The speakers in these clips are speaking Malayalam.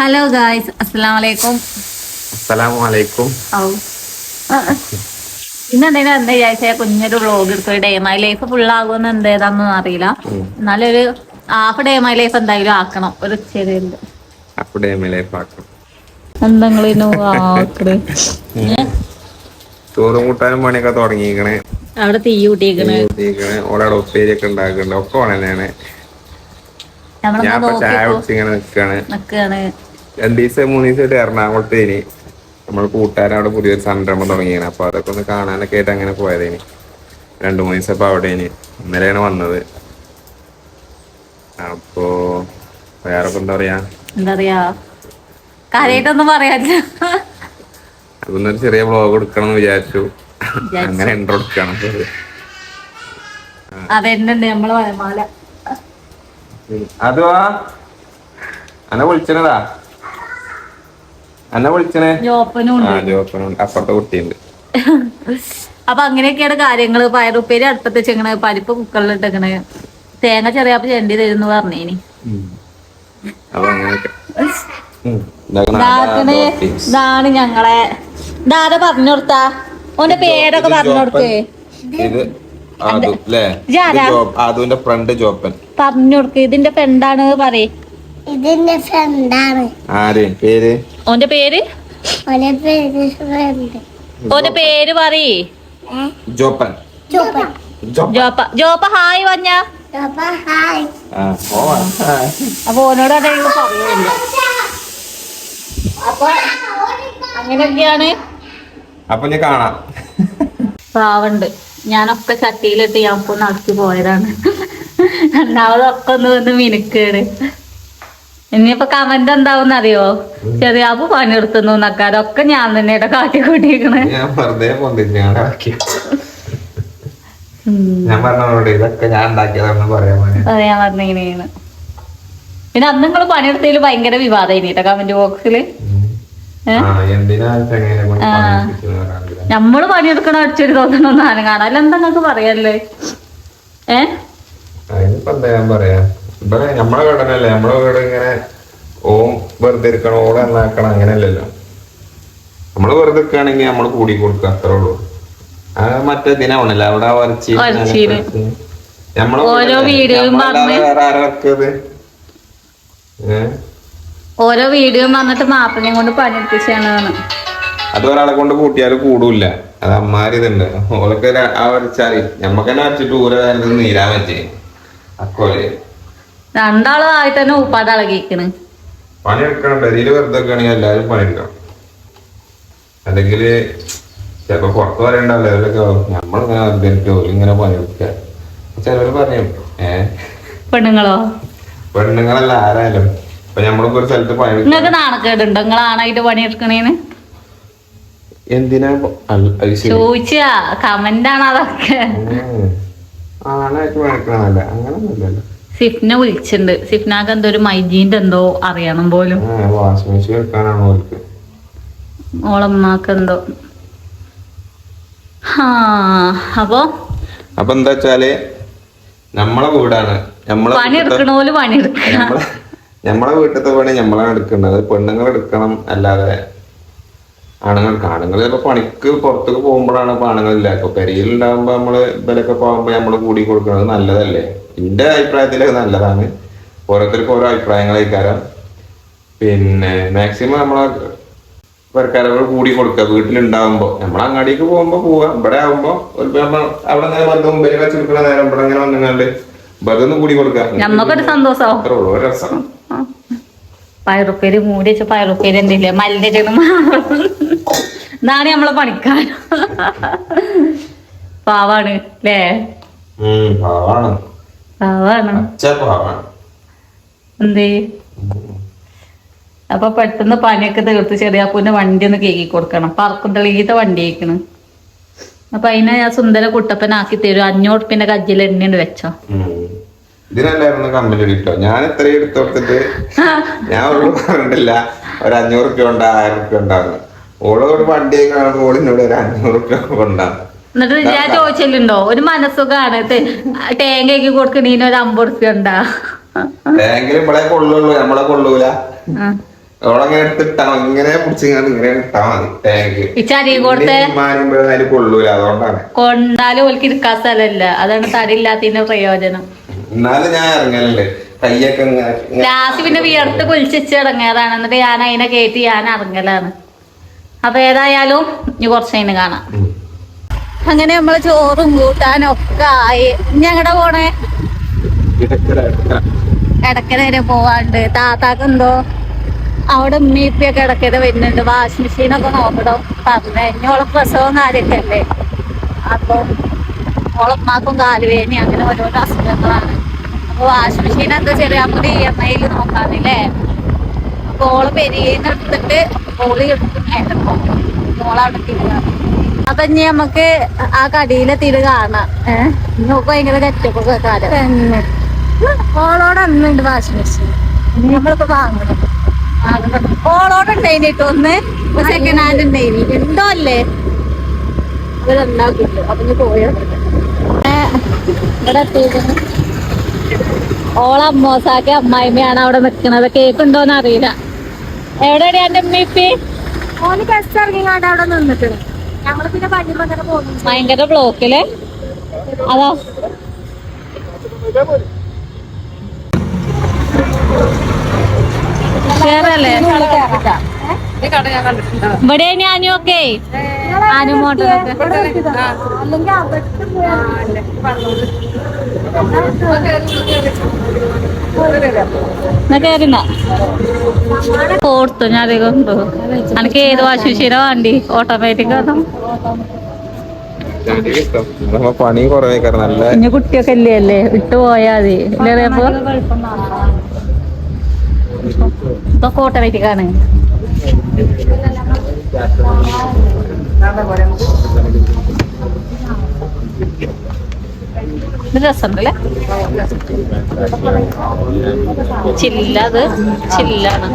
ഹലോ ഗായ്സ് അസ്സലാം വലൈക്കും അസ്സലാമു അലൈക്കും ഔ ഇന്ന് എന്തെങ്കിലും എന്താ വിചാരിച്ച? കുഞ്ഞൊരു വ്ളോഗ് എടുത്തു ഡേ മൈ ലൈഫ് ഫുള്ളാകുമെന്ന് എന്തേതാന്നൊന്നും അറിയില്ല. എന്നാലൊരു ഹാഫ് ഡേ മൈ ലൈഫ് എന്തായാലും ആക്കണം. ഒരു ചെറിയ പാക്കും ലൈഫ് ആക്കണം. ചോറും കൂട്ടാനും പണിയൊക്കെ തുടങ്ങിയിരിക്കണേ. അവിടെ തീ കൂട്ടിയിരിക്കണേ. ഒക്കെ ഉണ്ടാക്കുന്നുണ്ട് ഞാൻ ചായ കുടിച്ചിങ്ങനെ നിക്കാണ്. രണ്ടു ദിവസം മൂന്ന് ദിവസമായിട്ട് എറണാകുളത്തേനി. നമ്മൾ കൂട്ടുകാരൻ അവിടെ പുതിയൊരു സംരംഭം തുടങ്ങിയാണ് അപ്പൊ അതൊക്കെ ഒന്ന് കാണാനൊക്കെ ആയിട്ട് അങ്ങനെ പോയതേനി. രണ്ടു മൂന്ന് ദിവസം ഇപ്പൊ അവിടേനി. ഇന്നലെയാണ് വന്നത്. അപ്പോ വേറെ എന്താ പറയാ? എന്താ പറയാ? കാര്യമായിട്ടൊന്നും പറയാനില്ല. അതൊന്നൊരു ചെറിയ ബ്ലോഗ് എടുക്കണം എന്ന് വിചാരിച്ചു. അങ്ങനെ എൻട്രോ എടുക്കണം. അതെന്നെ നമ്മളെ വനമാല അന്നെ വിളിച്ചണതാ അന്നെ വിളിച്ചണേ? ജോപ്പനുണ്ട്. അപ്പുറത്തെ കുട്ടിയുണ്ട്. അപ്പൊ അങ്ങനെയൊക്കെയാണ് കാര്യങ്ങൾ. പയറുപ്പേരി അടുപ്പത്ത് വെച്ചേക്കണ്. പരിപ്പ് കുക്കറിൽ ഇട്ടേക്കണേ. തേങ്ങ ചെറിയാപ്പ് ചെണ്ടി തരുന്നു പറഞ്ഞേനി. ഇതാണ് ഞങ്ങളെ. ഇതാരെ പറഞ്ഞു കൊടുത്താ? ഓന്റെ പേരൊക്കെ പറഞ്ഞു ജോപ്പൻ. പറഞ്ഞു കൊടുക്ക. ഇതിന്റെ ഫ്രണ്ടാണ് പറയേ. ഇതിന്റെ ഫ്രണ്ടാണ് ആര്? പേര്? ഓന്റെ പേര്? ഓലെ പേര് ഫ്രണ്ട് ഓന്റെ പേര് പറയേ. ജോപ്പൻ. ജോപ്പൻ. ജോപ്പ ജോപ്പ ഹായ് പറഞ്ഞ. അപ്പൊ ഹായ്. ആ, ഓ, ആ. അപ്പൊ ഓനോട് എന്തെങ്കിലും പറയുന്നില്ല അപ്പൊ അങ്ങനെയൊക്കെയാണ്. അപ്പൊ ഞാൻ കാണാം. പാവുണ്ട്. ഞാനൊക്കെ ചട്ടിയിലിട്ട് ഞാൻ ഇപ്പൊ നടത്തി പോയതാണ്. രണ്ടാമതൊക്കെ ഒന്ന് വന്ന് മിനുക്കാണ്. ഇനിയിപ്പൊ കമന്റ് എന്താവും അറിയോ ചെറിയ അപ്പൊ പണിയെടുത്തുന്നു നക്കാരൊക്കെ ഞാൻ തന്നെയുടെ കാട്ടിക്കൂട്ടിക്കണേ ഞാൻ വെറുതെ കാട്ടി ഞാൻ പറഞ്ഞോട് ഇതൊക്കെ ഞാൻ ഉണ്ടാക്കിയതാണെന്ന് പറയാൻ വേണ്ടി അതെ ഞാൻ പറഞ്ഞിങ്ങനെയാണ് പിന്നെ അന്ന് നിങ്ങൾ പണിയെടുത്തതിൽ ഭയങ്കര വിവാദമായി കേട്ടോ കമന്റ് ബോക്സിൽ. നമ്മൾ പണിയെടുക്കണ അടിച്ചൊരു തോന്നണമെന്ന് ആരും കാണാം അല്ല എന്താ നിങ്ങക്ക് പറയാല്ലേ ഏ? അതിനിപ്പോ എന്താ ഞാൻ പറയാ? ഇവിടെ നമ്മളെ കടനല്ലേ നമ്മളെ വീട് ഇങ്ങനെ ഓം വെറുതെ ഇരിക്കണം ഓളെ നന്നാക്കണം അങ്ങനെയല്ലല്ലോ. നമ്മൾ വെറുതെ ഇരിക്കുകയാണെങ്കിൽ നമ്മൾ കൂടി കൊടുക്കുക അത്രേ ഉള്ളൂ. ആ മറ്റേ ദിനാവണല്ലോ അവിടെ വരച്ച്. നമ്മളെ ഓരോ വേറെ ഏഹ് വീഡിയോ വന്നിട്ട് മാപ്പിനെ കൊണ്ട് പണിയെടുപ്പിച്ചാണ് അത് ഒരാളെ കൊണ്ട് കൂട്ടിയാൽ കൂടൂല അത് അമ്മാരിതുണ്ട് ര- ആ വരച്ചാൽ ഞമ്മക്ക് തന്നെ വരച്ചിട്ട് ഊര വേനൽ നീരാൻ പറ്റേ അക്കോലെ രണ്ടാളും ആയിട്ട് തന്നെ ഉപ്പാട് ഇളകിക്കണ് പണിയെടുക്കണം ഡൽഹിയിൽ വെറുതെ എല്ലാരും എല്ലാവരും പണിയെടുക്കണം. അല്ലെങ്കിൽ ചിലപ്പോ പുറത്ത് പറയണ്ടല്ലോ അവരൊക്കെ നമ്മളിങ്ങനെ ഇരിക്കുക ഓരിങ്ങനെ പണിയെടുക്കുക. ചിലവര് പറയും ഏ? പെണ്ണുങ്ങളോ? പെണ്ണുങ്ങളല്ല ആരായാലും. ഇപ്പൊ നമ്മളിപ്പോ ഒരു സ്ഥലത്ത് പണിയെടുക്കും. നിങ്ങൾക്ക് നാണക്കേടുണ്ടോ? നിങ്ങൾ ആണായിട്ട് പണിയെടുക്കണേന് എന്തിനാ ചോദിച്ചാ കമന്റ് ആണ് അതൊക്കെ. ആണായിട്ട് പണിയെടുക്കണമല്ല അങ്ങനൊന്നുമില്ലല്ലോ സിഫ്നെ വിളിച്ചിട്ടുണ്ട് സിഫ്നാക്ക് എന്തോ ഒരു മൈജീന്റെ എന്തോ അറിയണം പോലും. ഓളമ്മാക്ക് എന്തോ. അപ്പോ അപ്പൊ? അപ്പൊ എന്താ വെച്ചാൽ നമ്മളെ വീടാണ്. നമ്മളെ പണി വീട്ടിലത്തെ- എടുക്കണ പോലെ പണി എടുക്കുക നമ്മളെ നമ്മളെ വീട്ടിലത്തെ പണി നമ്മളാണ് എടുക്കേണ്ടത് പെണ്ണുങ്ങൾ എടുക്കണം അല്ലാതെ ആണുങ്ങൾ ആണുങ്ങൾ ചിലപ്പോ പണിക്ക് പുറത്തേക്ക് പോകുമ്പോഴാണ് ഇപ്പൊ ആണുങ്ങളില്ല ഇപ്പൊ പെരിയിലുണ്ടാകുമ്പോ നമ്മൾ ഇവരൊക്കെ പോകുമ്പോ നമ്മൾ കൂടി കൊടുക്കുന്നത് നല്ലതല്ലേ? എന്റെ അഭിപ്രായത്തിൽ നല്ലതാണ്. ഓരോരുത്തർക്കും ഓരോ അഭിപ്രായങ്ങളായിക്കാരം പിന്നെ മാക്സിമം നമ്മളെ പെരക്കാരകൾ കൂടി കൊടുക്കുക. വീട്ടിലുണ്ടാവുമ്പോൾ നമ്മൾ അങ്ങാടിക്ക് പോകുമ്പോൾ പോവുക. ഇവിടെ ആകുമ്പോൾ ഒരു നമ്മൾ അവിടെ നിന്ന് വെറുതെ മുമ്പിൽ വെച്ചെടുക്കുന്ന നേരം ഇവിടെ ഇങ്ങനെ വന്നുകൊണ്ട് വെറുതെ കൂടി കൊടുക്കുക. നമുക്കൊരു ഒരു രസം. പയറുപ്പേര് മൂടി വെച്ച പയറുപ്പേര് എന്തില്ലേ? മലിന്റെ ചെന്ന് ഇതാണ് നമ്മളെ പണിക്കാൻ പാവാണ് അല്ലേ പാവാണ്. പാവാണ് എന്തേ? അപ്പൊ പെട്ടെന്ന് പനിയൊക്കെ തീർത്ത് ചെറിയാപ്പൂന്റെ വണ്ടി ഒന്ന് കേക്കി കൊടുക്കണം. പറക്കും തെളിയിത്തെ വണ്ടി ആയിക്കണ് അപ്പൊ അതിനെ ഞാൻ സുന്ദര കുട്ടപ്പനാക്കി തരും. അഞ്ഞൂറ് പിന്നെ കജ്ജിൽ എണ്ണയുണ്ട് വെച്ചോ. ഇതിനല്ലായിരുന്നു കമ്പനി കിട്ടോ. ഞാൻ ഇത്രയും എടുത്തു കൊടുത്തിട്ട് ഞാൻ പറഞ്ഞിട്ടില്ല. ഒരു അഞ്ഞൂറ് റുപ്യ ഉണ്ട് ആയിരം റുപ്യ ഉണ്ടാകുന്നു ഓളോട് വണ്ടി കാണുമ്പോൾ ഓളിനോട് ഒരു അഞ്ഞൂറ് റുപ്യ എന്നിട്ട് ഞാൻ ചോദിച്ചിട്ടുണ്ടോ? ഒരു മനസ്സുഖാണ്. തേങ്ങയ്ക്ക് കൊടുക്കണീന് ഒരു അമ്പത് റുപ്യ ഉണ്ടാ? ബാങ്കിൽ ഇവിടെ കൊള്ളുള്ളൂ നമ്മളെ കൊള്ളൂല. അവളങ്ങനെ എടുത്തിട്ടാ ഇങ്ങനെ പിടിച്ചിങ്ങനെ ഇട്ടാ മതി കൊള്ളൂല അതുകൊണ്ടാണ്. കൊണ്ടാലും ഓൽക്ക് ഇരിക്കാൻ സ്ഥലമില്ല. അതാണ് തടി ഇല്ലാത്തതിന്റെ പ്രയോജനം. എന്നാലും ഞാൻ ഇറങ്ങലുണ്ട് കയ്യൊക്കെ ലാസ്റ്റ് പിന്നെ വിയർത്ത് കുളിച്ചിച്ച് ഇറങ്ങിയതാണ് എന്നിട്ട് ഞാൻ അതിനെ കയറ്റി ഞാൻ ഇറങ്ങലാണ്. അപ്പൊ ഏതായാലും ഇനി കുറച്ച് കഴിഞ്ഞ് കാണാം. അങ്ങനെ നമ്മൾ ചോറും കൂട്ടാനും ഒക്കെ ആയി എങ്ങടെ പോണേ? ഇടക്കരെ പോവാണ്ട്. താത്താക്ക് എന്തോ അവിടെ ഉമ്മീപ്പിയൊക്കെ ഇടക്കരെ വരുന്നുണ്ട്. വാഷിംഗ് മെഷീനൊക്കെ നോക്കണം. പറഞ്ഞു ഇനി ഓളെ പ്രസവം കാര്യമൊക്കെ അല്ലേ അപ്പൊ ഓളമ്മാക്കും കാലുവേദന അങ്ങനെ ഓരോരോ അസുഖങ്ങളാണ്. അപ്പൊ വാഷിംഗ് മെഷീൻ എന്താ ചെറിയ നമുക്ക് ഇ എം ഐയിൽ നോക്കാന്നില്ലേ അപ്പൊ ഓൾ പെരിയെന്ന് എടുത്തിട്ട് ഓളി എടുക്കും ഓളവിടെ തിരികാണ് അപ്പൊ ഇനി നമുക്ക് ആ കടിയിലെ തിരി കാണാം. ഏഹ് നോക്ക് ഭയങ്കര കറ്റപ്പൊക്കെ കാലം തന്നെ. ഓളോട് അന്നുണ്ട് വാഷിംഗ് മെഷീൻ നമ്മളിപ്പോ വാങ്ങണം. ഓളോട് കേട്ടോ ഒന്ന്. സെക്കൻഡ് ഹാൻഡ് ഉണ്ടായിനി എന്തോ അല്ലേ? അവരുണ്ടാക്കിട്ട് അപ്പൊ പോയോ ഇവിടെ എത്തിയിരിക്കുന്നു ഓളെ അമ്മോസാക്കി അമ്മായിമ്മയാണ് അവിടെ നിക്കണത്. കേക്ക് ഉണ്ടോന്ന് അറിയില്ല. എവിടെയാണ് എന്റെ അമ്മ ഇപ്പി ഓന് ബസ് ഇറങ്ങി അവിടെ നിന്നിട്ടുണ്ട് ഭയങ്കര ബ്ലോക്കിൽ. അതാ. കേറല്ലേ ഇവിടെ ഞാനും ഒക്കെ. ഓർത്തു ഞാൻ അധികം എനിക്ക് ഏത് വാഷിംഗ് മെഷീനാ വേണ്ടി? ഓട്ടോമാറ്റിക് ആണോ? പണി കുറവേ നല്ല കുട്ടിയൊക്കെ ഇല്ലേ അല്ലേ ഇട്ട് പോയാ മതി. ഇല്ലേ അപ്പൊ ഓട്ടോമാറ്റിക് ആണ്. രസമുണ്ടല്ലേ ചില്ലത് ചില്ലാണ്.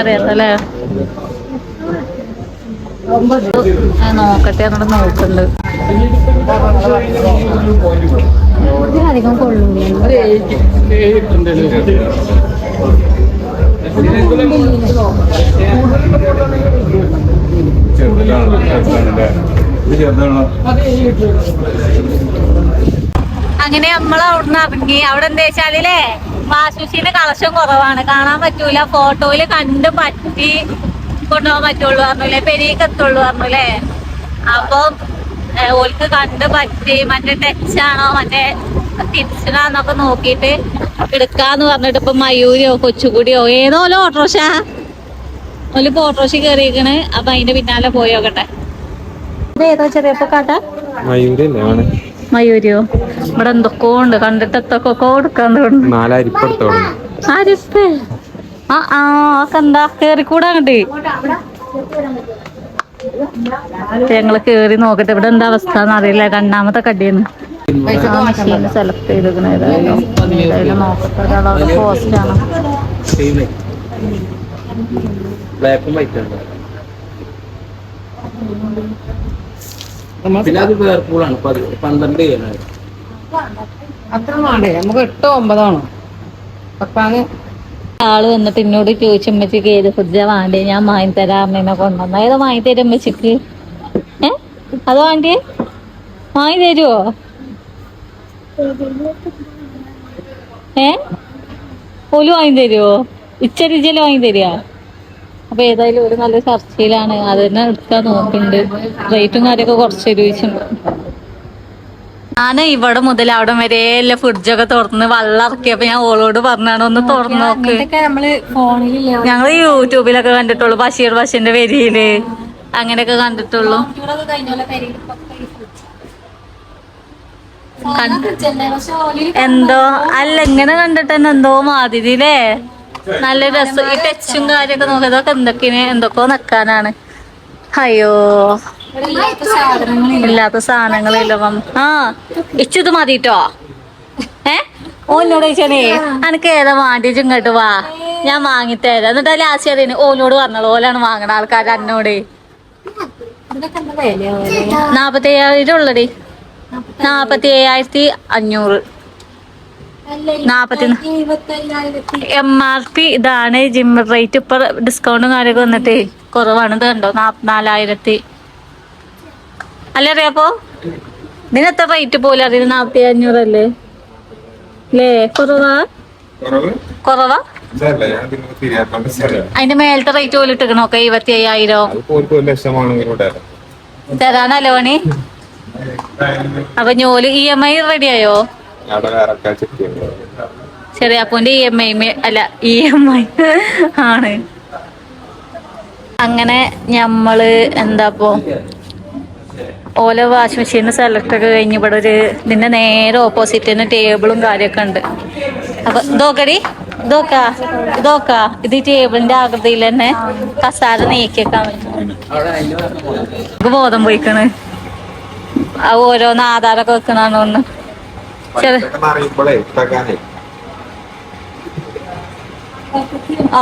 അറിയാത്തല്ലേ നോക്കട്ടെ അങ്ങോട്ട് നോക്കുന്നുണ്ട് അധികം കൊള്ളൂല? അങ്ങനെ നമ്മൾ അവിടുന്ന് ഇറങ്ങി. അവിടെ എന്താ വെച്ചാലേ മെഷീന്റെ കളക്ഷൻ കുറവാണ്. കാണാൻ പറ്റൂല. ഫോട്ടോയിൽ കണ്ട് പറ്റി കൊണ്ടുപോകാൻ പറ്റുള്ളൂ പറഞ്ഞല്ലേ പെരീക്ക് എത്തുള്ളൂ പറഞ്ഞല്ലേ അപ്പം ഓൾക്ക് കണ്ട് പറ്റി. മറ്റേ ടച്ചാണോ മറ്റേ തിരിച്ചണാന്നൊക്കെ നോക്കിയിട്ട് എടുക്കാന്ന് പറഞ്ഞിട്ട് ഇപ്പൊ മയൂരിയോ കൊച്ചുകുടിയോ ഏതോ ഓട്ടോറിക്ഷ. ഓൽ ഓട്ടോറിക്ഷ കയറിയിരിക്കണ് അപ്പൊ അതിന്റെ പിന്നാലെ പോയി നോക്കട്ടെ. ഇത് ഏതോ ചെറിയപ്പോ കാട്ടാ മയൂരിയോ. ഇവിടെ എന്തൊക്കെ ഉണ്ട്. കണ്ടിട്ട് എന്തൊക്കെ കൊടുക്കാൻ തോന്നുന്നു. ആ ആ ഒക്കെ എന്താ? കേറിക്കൂടാ അങ്ങട്ട്. ഞങ്ങൾ കേറി നോക്കട്ടെ. ഇവിടെ എന്താ അവസ്ഥ എന്നറിയില്ല രണ്ടാമത്തെ കടിയെന്ന് മെഷീൻ സെലക്ട് ചെയ്തിരിക്കണ ഏതായാലും. ഏതായാലും നോക്കട്ടെ. ഒരാളവിടെ പോസ്റ്റാണ് ബ്ലാക്കും വൈറ്റ് ഉണ്ട് പിന്നെ അത് വേർപൂളാണ് പന്ത്രണ്ട് അത്ര വേണ്ടേ? നമുക്ക് എട്ടോ ഒമ്പതാണോ? പപ്പാന് ആൾ വന്നിട്ട് എന്നോട് ചോദിച്ചു അമ്മച്ചിക്ക് ഏത് ഫുഡ് വേണ്ടേ? ഞാൻ വാങ്ങി തരാം. അമ്മേനെ കൊണ്ടുവന്ന. ഏതാ വാങ്ങി തരും അമ്മച്ചിക്ക് ഏ? അത് വേണ്ടേ വാങ്ങി തരുവോ? ഏ? ഓൽ വാങ്ങി തരുവോ ഇച്ചൽ വാങ്ങി തരിക. അപ്പൊ ഏതായാലും ഒരു നല്ല ചർച്ചയിലാണ്. അത് തന്നെ എടുക്കാൻ നോക്കുന്നുണ്ട് റേറ്റും കാര്യമൊക്കെ കുറച്ച് ചോദിച്ചിട്ടുണ്ട് ഞാൻ ഇവിടെ മുതൽ അവിടെ വരെ എല്ലാ ഫ്രിഡ്ജൊക്കെ തുറന്ന് വെള്ളം ഇറക്കിയപ്പോ ഞാൻ ഓളോട് പറഞ്ഞാണ് ഒന്ന് തുറന്നു നോക്ക്. ഞങ്ങൾ യൂട്യൂബിലൊക്കെ കണ്ടിട്ടുള്ളൂ. ബഷീർ ബഷീന്റെ വരിയിൽ അങ്ങനെയൊക്കെ കണ്ടിട്ടുള്ളൂ. കണ്ട്- എന്തോ അല്ല ഇങ്ങനെ കണ്ടിട്ട് തന്നെ എന്തോ മാതിരില്ലേ നല്ല രസം. ഈ ടച്ചും കാര്യൊക്കെ നോക്ക ഇതൊക്കെ എന്തൊക്കെയാണ്? എന്തൊക്കെ നിക്കാനാണ്. അയ്യോ. ഇല്ലാത്ത സാധനങ്ങളില്ല ആ ഇച്ചത് മതിട്ടോ? ഏ? ഓനോട് ചോദിച്ചേ അനക്ക് ഏതാ വാണ്ടിച്ച് ഇങ്ങോട്ട് വാ. ഞാൻ വാങ്ങിത്തരാം. എന്നിട്ട് ലാസ്റ്റ് അറിയുന്നു ഓനോട് പറഞ്ഞോളൂ. ഓലാണ് വാങ്ങണ ആൾക്കാർ എന്നോട് നാപ്പത്തി ഏഴായിരം ഉള്ളടി. നാപ്പത്തി ഏഴായിരത്തി അഞ്ഞൂറ് നാപ്പത്തി എം ആർ പി ഇതാണ്. ജിം റേറ്റ് ഇപ്പൊ ഡിസ്കൗണ്ടും കാര്യമൊക്കെ വന്നിട്ടേ കുറവാണ്. ഇത് കണ്ടോ? നാല്പത്തിനാലായിരത്തി അല്ലേ അറിയാപ്പോ ഇതിന് എത്ര റേറ്റ് പോലെ അതിന് നാപ്പത്തി അഞ്ഞൂറല്ലേ അല്ലേ കുറവാ? കുറവ്? കുറവാ അതിന്റെ മേലത്തെ റേറ്റ് പോലും ഇട്ടിക്കണോക്കെ ഇരുപത്തി അയ്യായിരം തരാനല്ലോ പണി? അപ്പൊ ഞോൽ ഇ എം ഐ റെഡിയായോ? ആയോ ചെറിയ അപ്പോന്റെ ഇ എം ഐ അല്ല ഇ എം ഐ ആണ്. അങ്ങനെ ഞമ്മൾ എന്താപ്പോ ഓല വാഷിംഗ് മെഷീന് സെലക്ട് ഒക്കെ കഴിഞ്ഞ് ഇവിടെ ഒരു ഇതിന്റെ നേരെ ഓപ്പോസിറ്റ് തന്നെ ടേബിളും കാര്യമൊക്കെ ഉണ്ട്. അപ്പൊ ഇതോക്കടി ഇതോക്കാ ഇതോക്കാ ഇത് ഈ ടേബിളിന്റെ ആകൃതിയിൽ തന്നെ കസാര നീക്കിയേക്കാൻ പറ്റും. നമുക്ക് ബോധം പോയിക്കണ്. ഓരോന്ന് ആധാരമൊക്കെ വെക്കണോ ഒന്ന്. ചെറിയ ഇതൊക്കെ അറിയുമ്പോഴേ ഇട്ടേക്കാനേ.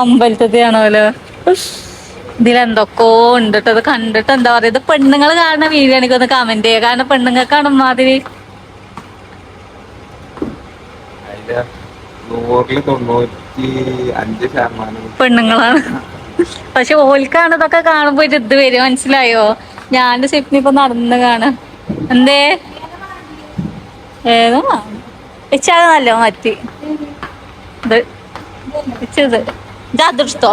അമ്പലത്തെ ഉണ്ട് ട്ടോ. ഇത് കണ്ടിട്ട് എന്താ പറയാ. ഇത് പെണ്ണുങ്ങൾ കാണുന്ന വീഡിയോ എനിക്കൊന്ന് കമന്റ് ചെയ്യുക കാരണം പെണ്ണുങ്ങൾക്കാണ് മാതിരി അതിന്റെ നൂറിൽ തൊണ്ണൂറ്റി അഞ്ച് ശതമാനം. പെണ്ണുങ്ങളാണ്. പക്ഷെ ഓൽക്കാണ് ഇതൊക്കെ കാണുമ്പോ ഇത് വരും മനസ്സിലായോ? ഞാൻ സിപ്നി ഇപ്പൊ നടന്ന് കാണാം. എന്തേ? ഏതോ? ഇച്ചത് നല്ല മറ്റി. ഇത്. ഇച്ചത് ജാതെടുത്തോ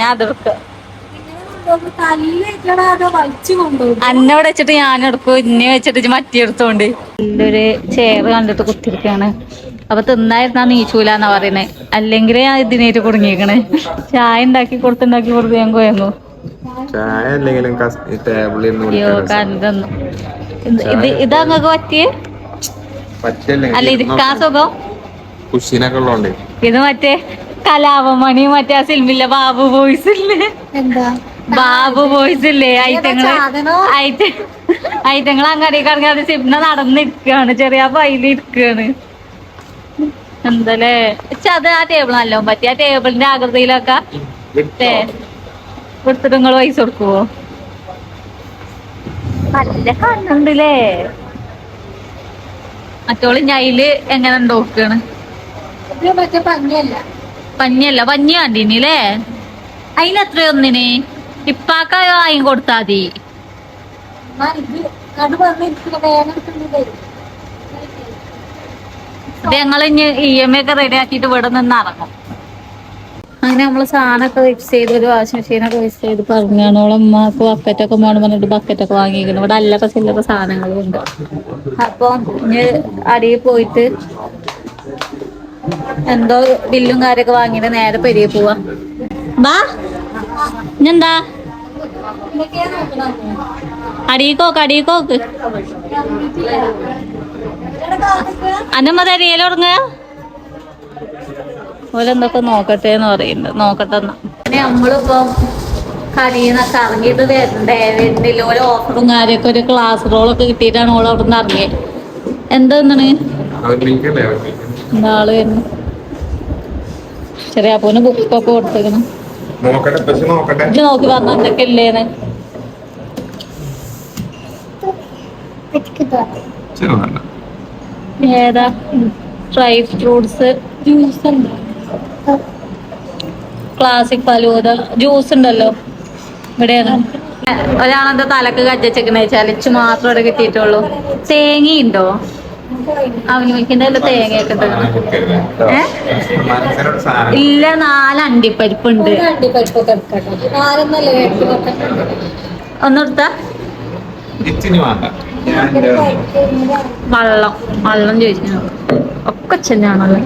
ഞാൻ അതെടുക്കാം അന്നെ വെച്ചിട്ട് ഞാൻ എടുക്കും. ഇന്നെ വെച്ചിട്ട് മറ്റി എടുത്തോണ്ട്. നല്ലൊരു ചേറ് കണ്ടിട്ട് കുത്തിരിക്കാണ്. അപ്പൊ തിന്നായിരുന്നാ നീച്ചൂലെന്നാ പറയുന്നേ. അല്ലെങ്കിൽ ഞാൻ ഇതിനേറ്റ് കുടുങ്ങിയേക്കണേ. ചായ ഉണ്ടാക്കി കൊടുത്തുണ്ടാക്കി കൊടുത്ത് ഞാൻ കോയങ്ങു ചായ അല്ലെങ്കിലും ടേബിളിൽ നിന്ന് ഇത് പറ്റിയേ? അല്ല സുഖം? കുഷീനൊക്കെ മറ്റേ കലാപമണി മറ്റേ ആ സിനിമയിലെ ബാബു ബോയ്സ് ഇല്ലേ? എന്താ? ബാബു ബോയ്സ് ഇല്ലേ? ഐറ്റങ്ങൾ? ഐറ്റങ്ങൾ ഐറ്റ ഐറ്റങ്ങൾ അത് സിബ്ന നടന്നിരിക്കാണ് ചെറിയ പൈലി ഇരിക്കാണ് എന്തല്ലേ അത് ആ ടേബിൾ നല്ലോ പറ്റി. ആ ടേബിളിന്റെ ആകൃതിയിലൊക്കെ കൊടുത്തിട്ട് നിങ്ങൾ പൈസ കൊടുക്കുവോ? നല്ല കണ്ണുണ്ടല്ലേ മറ്റോൾ ഞയിൽ എങ്ങനെ ഉണ്ടോക്കാണ് പഞ്ഞല്ല പഞ്ഞി കണ്ടിനില്ലേ അതിനെത്ര ഒന്നിന്? ഇപ്പാക്ക വാങ്ങി കൊടുത്താ മതി. ഞങ്ങൾ ഇനി ഇ എം ഐ ഒക്കെ റെഡി ആക്കിയിട്ട് ഇവിടെ നിന്ന് ഇറങ്ങും. അങ്ങനെ നമ്മൾ സാധനമൊക്കെ ഫിക്സ് ചെയ്ത് ഒരു വാഷിംഗ് മെഷീനൊക്കെ വെച്ച് ചെയ്ത് പറഞ്ഞാണ് ബക്കറ്റ് ബക്കറ്റൊക്കെ വേണം പറഞ്ഞിട്ട് ബക്കറ്റൊക്കെ വാങ്ങിക്കണം ഇവിടെ അല്ലൊക്കെ ചില്ലറ സാധനങ്ങളും ഉണ്ട്. അപ്പൊ ഇനി അടിയിൽ പോയിട്ട് എന്തോ ബില്ലും കാര്യമൊക്കെ വാങ്ങിയിട്ട് നേരെ പെരിയെ പോവാ. ബാ ഇഞ്ഞെന്താ? അടിയിക്കോക്ക് അടിയിക്കോക്ക് അന്നമ്മ തരിയല്ലോ ഉറങ്ങ. ഓലെന്തൊക്കെ നോക്കട്ടെ എന്ന്. പറയുന്നത് നോക്കട്ടെ എന്നാ കടീന്നൊക്കെ ഇറങ്ങിയിട്ട് വരണ്ടേ? വരുന്നില്ല. ഓരോ ഓഫറും കാര്യമൊക്കെ ഒരു ക്ലാസ് റോളൊക്കെ കിട്ടിയിട്ടാണ് ഓൾ അവിടെ നിന്ന് ഇറങ്ങിയത് എന്താണ് നാൾ വരുന്നു? ചെറിയ അപ്പോന് ബുക്കൊക്കെ കൊടുത്തേക്കണം. നോക്കി പറഞ്ഞ എന്തൊക്കെ ഇല്ലേന്ന്? ഏതാ? ഡ്രൈ ഫ്രൂട്ട്സ് ജ്യൂസ് ഉണ്ട് ക്ലാസിക് ഫലൂദ ജ്യൂസ് ഉണ്ടല്ലോ. ഇവിടെയാണ്. ഒരാളെന്താ തലക്ക് കജ്ജച്ചെക്കണ ചലിച്ചു മാത്രം ഇവിടെ കിട്ടിയിട്ടുള്ളൂ. തേങ്ങയുണ്ടോ അവനിക്കിന്റെ തേങ്ങയൊക്കെ ഇല്ല നാല് അണ്ടിപ്പരിപ്പുണ്ട്. ഒന്നെടുത്ത വള്ളം. വള്ളം ചോദിച്ചു. ഒക്കെ ചെന്നാണല്ലോ.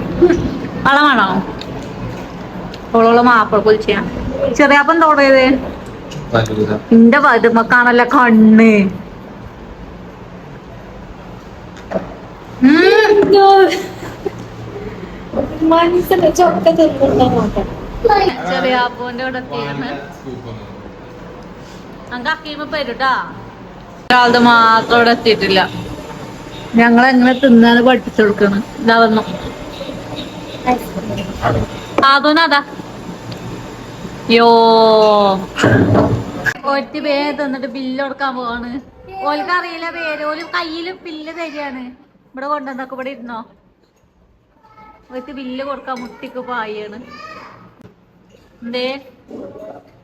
വള്ളമാണോ ആപ്പിൾ ചെറിയാപ്പം തോടയത് ഫലൂദ എന്റെ പതുമക്കാണല്ലോ കണ്ണ്. മനസ്സിന് ചൊക്ക തിന്നിട്ടാ നോക്കാം. ചെറിയാപ്പോന്റെ ഇവിടെ എത്തിയാണ് ഞങ്ങൾക്ക് അക്കീമ പെരുട്ടാ ഒരാളുടെ മാത്രം ഇവിടെ എത്തിയിട്ടില്ല. ഞങ്ങൾ എങ്ങനെ തിന്നാന്ന് പഠിപ്പിച്ചു കൊടുക്കണം. ഇതാ വന്നു. അതോനതാ യോ ഒറ്റ പേര് തന്നിട്ട് ബില്ല് കൊടുക്കാൻ പോവാണ്. ഓൽക്ക് അറിയില്ല പേര്. ഓൽ കയ്യിൽ ബില്ല് തരികയാണ് ഇവിടെ കൊണ്ടുവന്നൊക്കെ ഇവിടെ ഇരുന്നോ? അവർക്ക് ബില്ല് കൊടുക്കാൻ മുട്ടിക്ക് പായാണ്. എന്തേ?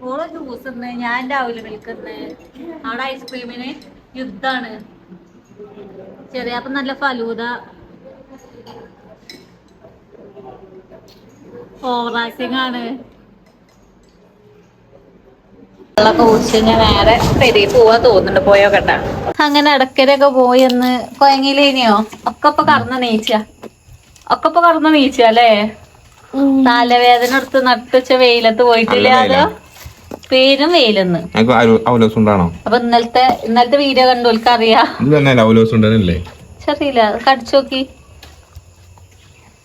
ഓൾ ജ്യൂസ് ഉണ്ട് ഞാൻ രാവിലെ വിൽക്കുന്നേ അവിടെ ഐസ്ക്രീമിന് യുദ്ധാണ്. ചെറിയ നല്ല ഫലൂത ഓവറാക്ടിങ് ആണ്. വെള്ളമൊക്കെ കുടിച്ച് ഞാൻ നേരെ പെരി പോവാൻ തോന്നുന്നുണ്ട്. പോയോ കേട്ട? അങ്ങനെ ഇടക്കരൊക്കെ പോയി എന്ന് കൊയങ്ങിലേനിയോ ഒക്കെ ഇപ്പൊ കറന്ന് നീച്ച. ഒക്കെ ഇപ്പൊ കറന്ന് നീച്ച അല്ലേ? തലവേദന എടുത്ത് നട്ടുവെച്ച വെയിലത്ത് പോയിട്ടില്ല അതോ? പേരും വെയിലെന്ന്. അപ്പൊ ഇന്നലത്തെ ഇന്നലത്തെ വീഡിയോ കണ്ടോൽക്ക് അറിയാ ചെറിയില്ല കടിച്ചു നോക്കി.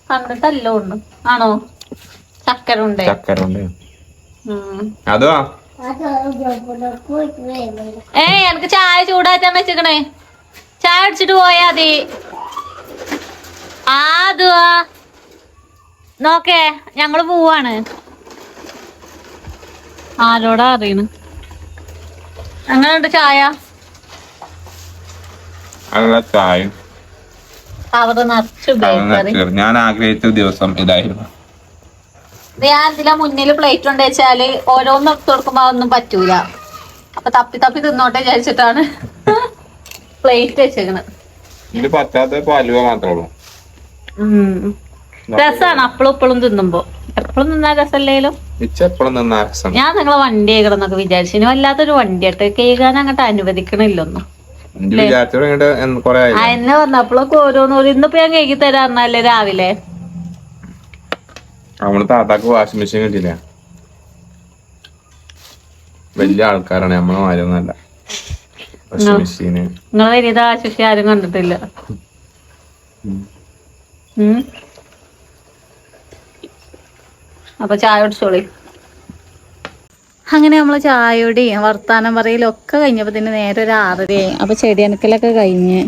കണ്ടിട്ടല്ലോ ഉണ്ട് ആണോ? ചക്കര ഉണ്ട് ചക്കര ഉണ്ട്. അതോ. ഏയ് എനിക്ക് ചായ ചൂടാറ്റാൻ വെച്ചിക്കണേ. ചായ അടിച്ചിട്ട് പോയാ മതി. ആ അതുവാ നോക്കേ ഞങ്ങൾ പോവാണ്. ആരോടാ അറിയണ്? അങ്ങനെയുണ്ട് ചായ? ചായ. ഞാൻ ആഗ്രഹിച്ച ദിവസം ഇതായിരുന്നു. ഞാൻ ഇതിലെ മുന്നിൽ പ്ലേറ്റ് ഉണ്ട് വെച്ചാൽ ഓരോന്ന് എടുത്ത് കൊടുക്കുമ്പോ അതൊന്നും പറ്റൂല. അപ്പൊ തപ്പി തപ്പി തിന്നോട്ടെ വിചാരിച്ചിട്ടാണ് പ്ലേറ്റ് വെച്ചേക്കണത്. ഇതിൽ പറ്റാത്ത പാലുവ മാത്രമേ ഉള്ളൂ രസാണ് അപ്പളും ഇപ്പളും തിന്നുമ്പോ. എപ്പോഴും തിന്നാ രസല്ലേലും? നിന്ന ഞാൻ നിങ്ങളെ വണ്ടി കേൾക്കണമെന്നൊക്കെ വിചാരിച്ചു. ഇനി വല്ലാത്തൊരു വണ്ടിയായിട്ട് കേൾക്കാൻ അങ്ങോട്ട് അനുവദിക്കണില്ലൊന്നും. എന്നെ പറഞ്ഞപ്പോഴൊക്കെ ഓരോന്നോരോ ഇന്നിപ്പോ ഞാൻ കേൾക്കി തരാന്നല്ലേ രാവിലെ? നമ്മൾ താത്താക്ക് വാഷിംഗ് മെഷീൻ കിട്ടിയില്ല? വലിയ ആൾക്കാരാണ് നമ്മളെ മാരൊന്നല്ല വാഷിംഗ് മെഷീന്. നിങ്ങളെ വലിയത് ആശുഷി ആരും കണ്ടിട്ടില്ല. അപ്പൊ ചായ കുടിച്ചോളി. അങ്ങനെ നമ്മൾ ചായയുടെയും വർത്താനം പറയലും ഒക്കെ കഴിഞ്ഞപ്പോൾ തന്നെ നേരെ ഒരു ആറരയായി. അപ്പോൾ ചെടി അനക്കലൊക്കെ കഴിഞ്ഞ്.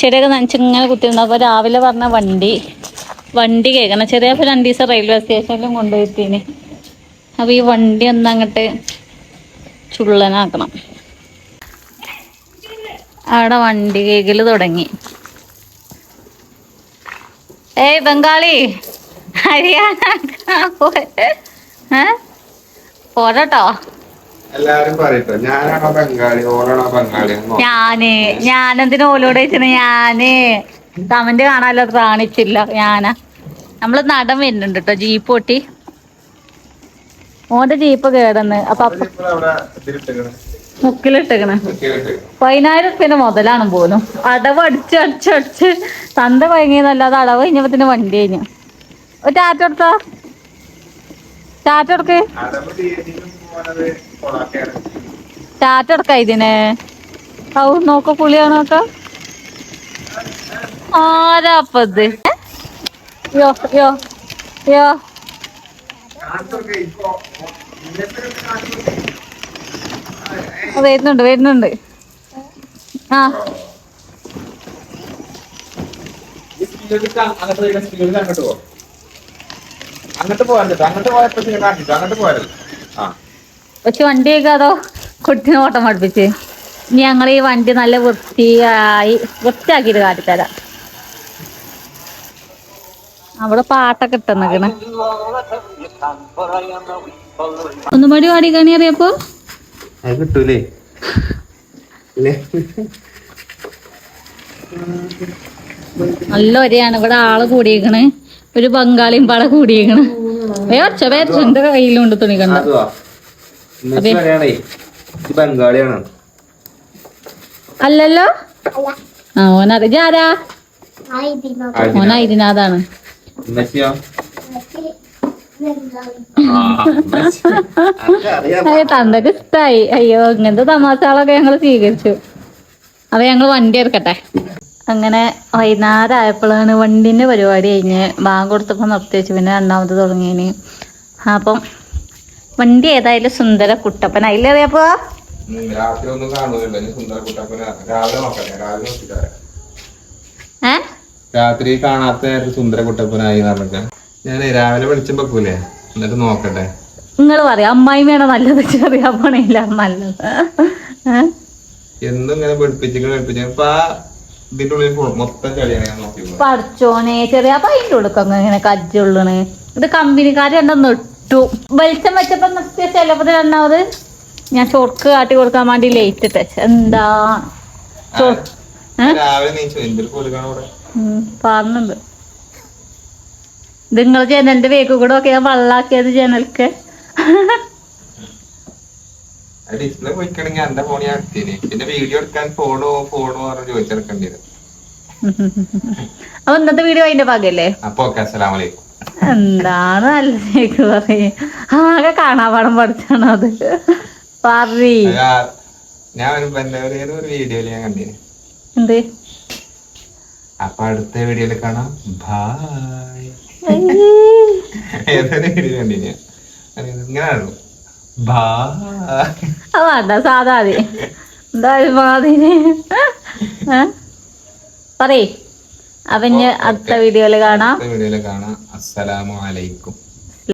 ചെടിയൊക്കെ നനച്ചിങ്ങനെ കുത്തിരുന്നു കുത്തിയിരുന്നു. അപ്പോൾ രാവിലെ പറഞ്ഞ വണ്ടി വണ്ടി കേൾക്കണം ചെറിയ രണ്ടു ദിവസം റെയിൽവേ സ്റ്റേഷനിലും കൊണ്ടുപോയിട്ടീന്. അപ്പോൾ ഈ വണ്ടി ഒന്ന് അങ്ങോട്ട് ചുള്ളനാക്കണം. അവിടെ വണ്ടി കേക്കൽ തുടങ്ങി. ഏയ് ബംഗാളി ഹരിയാന പോരട്ടോ. ഞാൻ ഞാനെന്തിനു ഓലോട് വെച്ചിന് ഞാൻ. കമന്റ് കാണാല്ലോ കാണിച്ചില്ല ഞാനാ. നമ്മൾ നടൻ വരുന്നുണ്ട് കേട്ടോ ജീപ്പ് പൊട്ടി. ഓന്റെ ജീപ്പ് കേടന്ന്. അപ്പൊ മുക്കിലിട്ടേക്കണ. പതിനായിരം റുപ്യന്റെ മുതലാണ് പോലും. അടവ് അടിച്ച് അടിച്ച് അടിച്ച് തന്ത കുഴങ്ങിയതല്ലാതെ അടവ് തന്നെ വണ്ടി കഴിഞ്ഞു. ഒരു ടാറ്റ കൊടുത്താ? ടാറ്റ എടുക്ക്. ടാറ്റ കൊടുക്ക ഇതിന് ഔ നോക്ക പുളിയാണോ നോക്ക ആരാപ്പത് യോ യോ യോ. വരുന്നുണ്ട് വരുന്നുണ്ട്. ആ. അങ്ങോട്ട് സ്പീഡിൽ അങ്ങോട്ട് പോ. അങ്ങോട്ട് പോയപ്പോ കാണിച്ചു? അങ്ങോട്ട് പോരല്ലോ ആ. പക്ഷെ വണ്ടി അതോ കുട്ടിനെ ഓട്ടം പഠിപ്പിച്ച്? ഇനി ഞങ്ങൾ ഈ വണ്ടി നല്ല വൃത്തിയായി വൃത്തിയാക്കിയിട്ട് കാട്ടിത്തരാം. അവിടെ പാട്ടൊക്കെ ഇട്ടെന്നിക്കണ ഒന്നും പാടി പാടി കണി അറിയപ്പോ? അത് കിട്ടൂലേ? നല്ല ഒരയാണ് ഇവിടെ ആൾ കൂടിയേക്കണ്. ഒരു ബംഗാളിയും പാടെ കൂടിയേക്കണ്. വേർച്ച വേർച്ച എന്റെ കയ്യിലുണ്ട് തുണി കണ്ട. ബംഗാളിയാണ്. അല്ലല്ലോ? ആ ഓനറിയ ആരാ? ഓനായിരുന്നാതാണ് അയ്യോ തന്തക്ക് ഇഷ്ടായി. അയ്യോ ഇങ്ങനത്തെ തമാശകളൊക്കെ ഞങ്ങൾ സ്വീകരിച്ചു. അപ്പൊ ഞങ്ങൾ വണ്ടി എടുക്കട്ടെ. അങ്ങനെ വൈകുന്നേരം ആയപ്പോഴാണ് വണ്ടിന്റെ പരിപാടി കഴിഞ്ഞ് ബാങ്ക് കൊടുത്തപ്പോ നിർത്തി വെച്ചു. പിന്നെ രണ്ടാമത് തുടങ്ങിയതിന്. അപ്പം വണ്ടി ഏതായാലും സുന്ദര കുട്ടപ്പനായില്ലേ അറിയപ്പോ രാത്രി ഒന്നും കാണൂലല്ലോ ഇനി സുന്ദര കുട്ടപ്പന രാവിലെ നോക്കട്ടെ. രാവിലെ നോക്കിട്ട് വരാം. രാത്രി കാണാത്ത നേരത്ത് സുന്ദര കുട്ടപ്പനായി പറഞ്ഞിട്ട്. ഞാൻ രാവിലെ വെളിച്ചം വെക്കൂലേ എന്നിട്ട് നോക്കട്ടെ. നിങ്ങൾ പറയാം അമ്മായിമ്മയാണോ നല്ലത്? ചെറിയ പണിയില്ല നല്ലത്? എന്നും ഇങ്ങനെ വെളുപ്പിച്ചിട്ട് വെളുപ്പിച്ചു ഇപ്പൊ ആ ഇതിന്റെ ഉള്ളിൽ മൊത്തം ചളിയാണ് ഞാൻ നോക്കി പടച്ചോനെ ചെറിയ പൈന്റെ ഉടുക്കങ്ങ് ഇങ്ങനെ കജ്ജുള്ളണ് ഇത് കമ്പനിക്കാർ രണ്ടും നെട്ടു വെളിച്ചം വെച്ചപ്പോ നിർത്തിയ ചിലപ്പോ രണ്ടാമത്? ഞാൻ ചോർക്ക് കാട്ടി കൊടുക്കാൻ വേണ്ടി ലേറ്റ് ഇട്ടച്ച് എന്താ? രാവിലെ നീ എന്തൊരു കൊലുകാണ് പറഞ്ഞുണ്ട് ഇത് നിങ്ങൾ ജനലിന്റെ വേക്ക് കൂടെ ഒക്കെ ഞാൻ വള്ളാക്കിയത് ജനൽക്ക്. ഡിസ്പ്ലേ പോയിക്കണെങ്കിൽ എന്റെ ഫോൺ ഞാൻ എടുത്തേന്. പിന്നെ വീഡിയോ എടുക്കാൻ ഫോണോ ഫോണോ പറഞ്ഞ് ചോദിച്ചെടുക്കേണ്ടി വരും. അപ്പൊ ഇന്നത്തെ വീഡിയോ അതിന്റെ ഭാഗല്ലേ? അപ്പൊ ഓക്കെ അസ്സലാം വലൈക്കും എന്താണ് നല്ലതേക്ക് പറയും. ആകെ കാണാപാടം പഠിച്ചാണ് അത്? പറയൂ. ഞാൻ ഒരു വീഡിയോയിൽ ഞാൻ കണ്ടിന്. എന്ത്? അപ്പൊ അടുത്ത വീഡിയോയിൽ കാണാം. ബായ് വീഡിയോ അത് സാധാ എന്താ മാതിരി? പറയേ. അപ്പൊ അടുത്ത വീഡിയോയിൽ കാണാം. വീഡിയോയിൽ കാണാം. അസ്സലാമു അലൈക്കും.